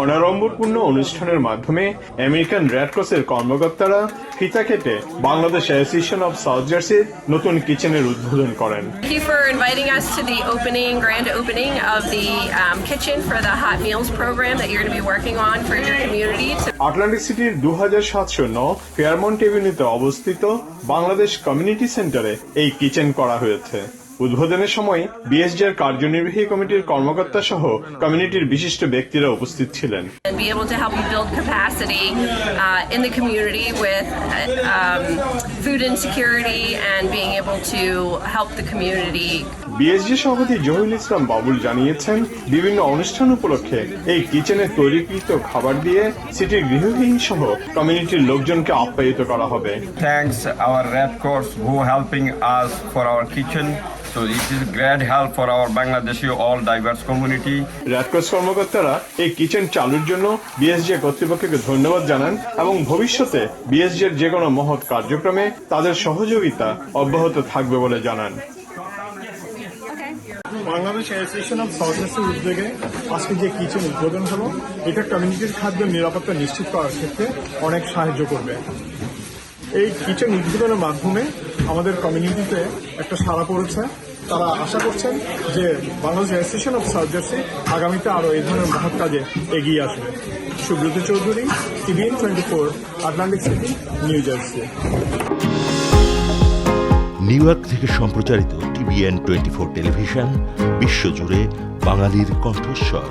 অনাড়ম্বরপূর্ণ অনুষ্ঠানের মাধ্যমে American red ক্রসের কর্মকর্তারা ফিতা কেটে বাংলাদেশ অ্যাসোসিয়েশন অব সাউথ জার্সির নতুন কিচেনের উদ্বোধন করেন Thank you for inviting us to the opening, grand opening of the um, kitchen for the hot meals program that you're going to be working on for your community. Atlantic সিটির দু হাজার সাতশো ন ফেয়ারমন্ট এভিনিউতে অবস্থিত Bangladesh community সেন্টারে এই kitchen করা হয়েছে উদ্বোধনের সময় বিএসডি এর কার্যনির্বাহী কমিটির কর্মকর্তা সহ কমিউনিটির বিশিষ্ট ব্যক্তিরা উপস্থিত ছিলেন। বিএসডি সভাপতি জহুল ইসলাম বাবুল জানিয়েছেন বিভিন্ন অনুষ্ঠান উপলক্ষে এই কিচেনে তৈরিকৃত খাবার দিয়ে সিটির গৃহহীন সহ কমিউনিটির লোকজনকে আপ্যায়িত করা হবে। Thanks our Red Cross who helping us for our kitchen So it is great help for our Bangladeshi all diverse community. Red Cross কর্মকর্তারা এই কিচেন চালুর জন্য বিএসজি কর্তৃপক্ষকে ধন্যবাদ জানান এবং ভবিষ্যতে বিএসজি যে কোনো মহৎ কার্যক্রমে তাদের সহযোগিতা অব্যাহত থাকবে বলে জানান বাংলাদেশ অ্যাসোসিয়েশন অফ সাউথওয়েস্টের উদ্যোগে আজকে যে কিচেন উদ্বোধন হলো এটা কমিউনিটির খাদ্য নিরাপত্তা নিশ্চিত করার ক্ষেত্রে অনেক সাহায্য করবে এই কিচেন উদ্বোধনের মাধ্যমে আমাদের কমিউনিটিতে একটা সাড়া পড়েছে। তারা আশা করছেন যে Bangladesh association of South Jersey আগামীতে আরও এই ধরনের মহৎ কাজে এগিয়ে আসবে। Subrata Chowdhury TVN twenty four Atlantic City New Jersey New York থেকে সম্প্রচারিত টিভিএন টোয়েন্টি ফোর টেলিভিশন, বিশ্বজুড়ে বাঙালির কণ্ঠস্বর।